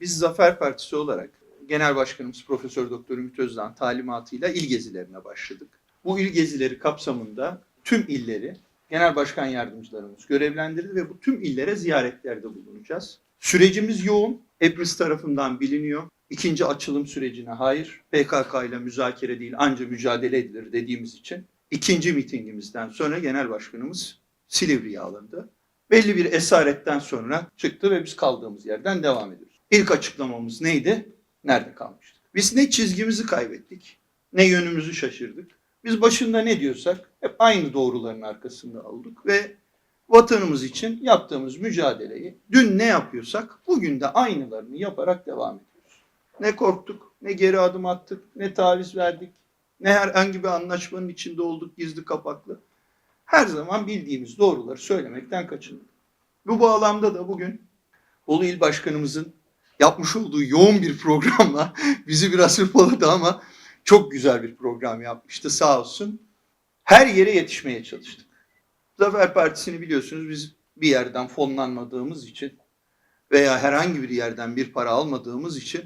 Biz Zafer Partisi olarak Genel Başkanımız Profesör Doktor Ümit Özdağ'ın talimatıyla il gezilerine başladık. Bu il gezileri kapsamında tüm illeri Genel Başkan Yardımcılarımız görevlendirdi ve bu tüm illere ziyaretlerde bulunacağız. Sürecimiz yoğun, hepimiz tarafından biliniyor. İkinci açılım sürecine hayır, PKK ile müzakere değil anca mücadele edilir dediğimiz için ikinci mitingimizden sonra Genel Başkanımız Silivri'ye alındı. Belli bir esaretten sonra çıktı ve biz kaldığımız yerden devam ediyoruz. İlk açıklamamız neydi? Nerede kalmıştık? Biz ne çizgimizi kaybettik, ne yönümüzü şaşırdık. Biz başında ne diyorsak hep aynı doğruların arkasında olduk ve vatanımız için yaptığımız mücadeleyi dün ne yapıyorsak bugün de aynılarını yaparak devam ediyoruz. Ne korktuk, ne geri adım attık, ne taviz verdik, ne herhangi bir anlaşmanın içinde olduk gizli kapaklı. Her zaman bildiğimiz doğruları söylemekten kaçındık. Bu bağlamda da bugün Bolu İl Başkanımızın yapmış olduğu yoğun bir programla bizi biraz hırpaladı ama çok güzel bir program yapmıştı sağ olsun. Her yere yetişmeye çalıştık. Zafer Partisi'ni biliyorsunuz biz bir yerden fonlanmadığımız için veya herhangi bir yerden bir para almadığımız için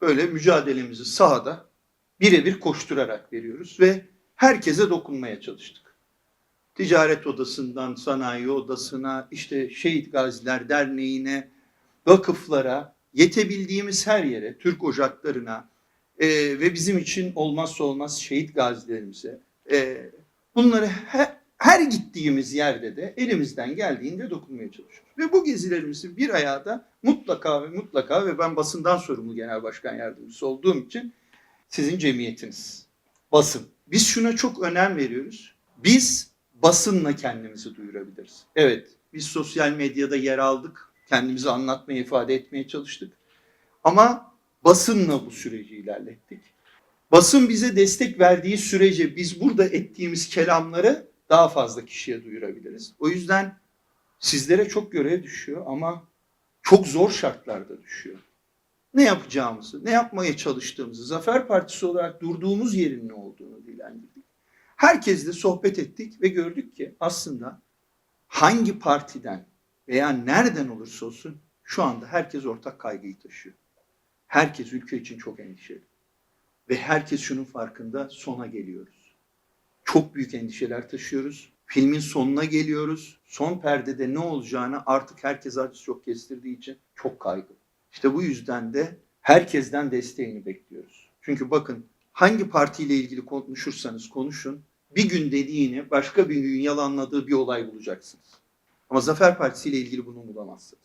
böyle mücadelemizi sahada birebir koşturarak veriyoruz ve herkese dokunmaya çalıştık. Ticaret odasından sanayi odasına, işte Şehit Gaziler Derneği'ne, vakıflara, yetebildiğimiz her yere, Türk ocaklarına e, ve bizim için olmazsa olmaz şehit gazilerimize e, bunları her, her gittiğimiz yerde de elimizden geldiğinde dokunmaya çalışıyoruz. Ve bu gezilerimizin bir ayağı da mutlaka ve mutlaka ve ben basından sorumlu genel başkan yardımcısı olduğum için sizin cemiyetiniz. Basın. Biz şuna çok önem veriyoruz. Biz basınla kendimizi duyurabiliriz. Evet, biz sosyal medyada yer aldık. Kendimizi anlatmaya, ifade etmeye çalıştık. Ama basınla bu süreci ilerlettik. Basın bize destek verdiği sürece biz burada ettiğimiz kelamları daha fazla kişiye duyurabiliriz. O yüzden sizlere çok görev düşüyor ama çok zor şartlarda düşüyor. Ne yapacağımızı, ne yapmaya çalıştığımızı, Zafer Partisi olarak durduğumuz yerin ne olduğunu dilendirdik. Herkesle sohbet ettik ve gördük ki aslında hangi partiden veya nereden olursa olsun şu anda herkes ortak kaygıyı taşıyor. Herkes ülke için çok endişeli. Ve herkes şunun farkında sona geliyoruz. Çok büyük endişeler taşıyoruz. Filmin sonuna geliyoruz. Son perdede ne olacağını artık herkes az çok kestirdiği için çok kaygılı. İşte bu yüzden de herkesten desteğini bekliyoruz. Çünkü bakın hangi partiyle ilgili konuşursanız konuşun bir gün dediğini başka bir gün yalanladığı bir olay bulacaksınız. Ama Zafer Partisi ile ilgili bunu bulamazsınız.